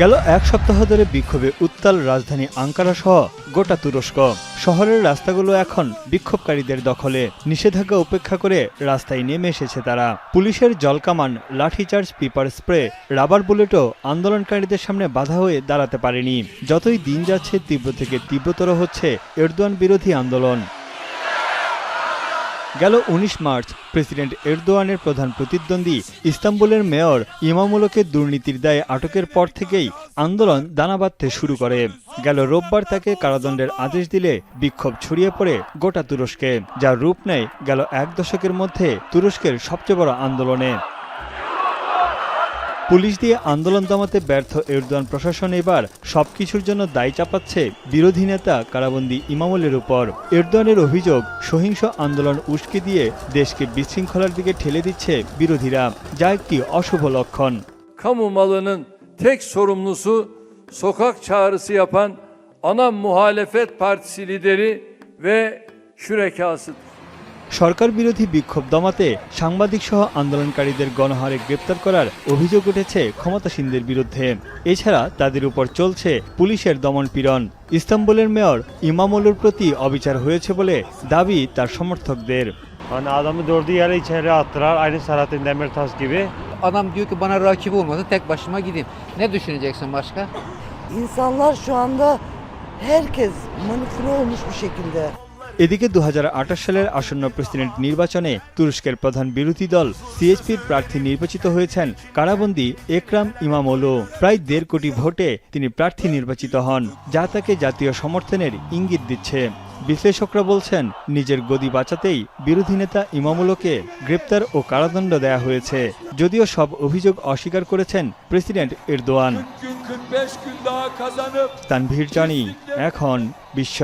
গেল এক সপ্তাহ ধরে বিক্ষোভে উত্তাল রাজধানী আঙ্কারা সহ গোটা তুরস্ক। শহরের রাস্তাগুলো এখন বিক্ষোভকারীদের দখলে। নিষেধাজ্ঞা উপেক্ষা করে রাস্তায় নেমে এসেছে তারা। পুলিশের জলকামান লাঠিচার্জ পিপার স্প্রে, রাবার বুলেটও আন্দোলনকারীদের সামনে বাধা হয়ে দাঁড়াতে পারেনি। যতই দিন যাচ্ছে, তীব্র থেকে তীব্রতর হচ্ছে এরদোয়ান বিরোধী আন্দোলন। গেল উনিশ মার্চ। প্রেসিডেন্ট এরদোয়ানের প্রধান প্রতিদ্বন্দ্বী ইস্তাম্বুলের মেয়র ইমামুলকে দুর্নীতির দায়ে আটকের পর থেকেই আন্দোলন দানা বাঁধতে শুরু করে। গেল রোববার তাকে কারাদণ্ডের আদেশ দিলে বিক্ষোভ ছড়িয়ে পড়ে গোটা তুরস্কে, যার রূপ নেয় গেল এক দশকের মধ্যে তুরস্কের সবচেয়ে বড় আন্দোলনে। পুলিশ দিয়ে আন্দোলন দমাতে ব্যর্থ এরদোয়ান প্রশাসন এবার সবকিছুর জন্য দায় চাপাচ্ছে বিরোধী নেতা কারাবন্দী ইমামলের উপর এরদোয়ানের অভিযোগ, সহিংস আন্দোলন উস্কে দিয়ে দেশকে বিশৃঙ্খলার দিকে ঠেলে দিচ্ছে বিরোধীরা, যা একটি অশুভ লক্ষণ kamu malının tek sorumlusu sokak çağrısı yapan ana muhalefet. সরকার বিরোধী বিক্ষোভ দমাতে সাংবাদিক সহ আন্দোলনকারীদের গণহারে গ্রেপ্তার করার অভিযোগ উঠেছে ক্ষমতাসীনদের বিরুদ্ধে এছাড়া তাদের উপর চলছে পুলিশের দমন পীড়ন ইস্তাম্বুলের মেয়র ইমামলুর প্রতি অবিচার হয়েছে বলে দাবি তার সমর্থকদের Adam diyor ki bana rakip olmadı tek başıma gideyim. Ne düşüneceksin başka? İnsanlar şu anda herkes manipüle olmuş. এদিকে দু হাজার আঠাশ সালের আসন্ন প্রেসিডেন্ট নির্বাচনে তুরস্কের প্রধান বিরোধী দল সিএসপির প্রার্থী নির্বাচিত হয়েছেন কারাবন্দী একরাম ইমামোলো প্রায় দেড় কোটি ভোটে তিনি প্রার্থী নির্বাচিত হন, যা তাকে জাতীয় সমর্থনের ইঙ্গিত দিচ্ছে। বিশ্লেষকরা বলছেন, নিজের গদি বাঁচাতেই বিরোধী নেতা ইমামুলোকে গ্রেপ্তার ও কারাদণ্ড দেয়া হয়েছে, যদিও সব অভিযোগ অস্বীকার করেছেন president Erdogan. Gün 45 gün daha kazanıp Tanvir জানি, এখন বিশ্ব।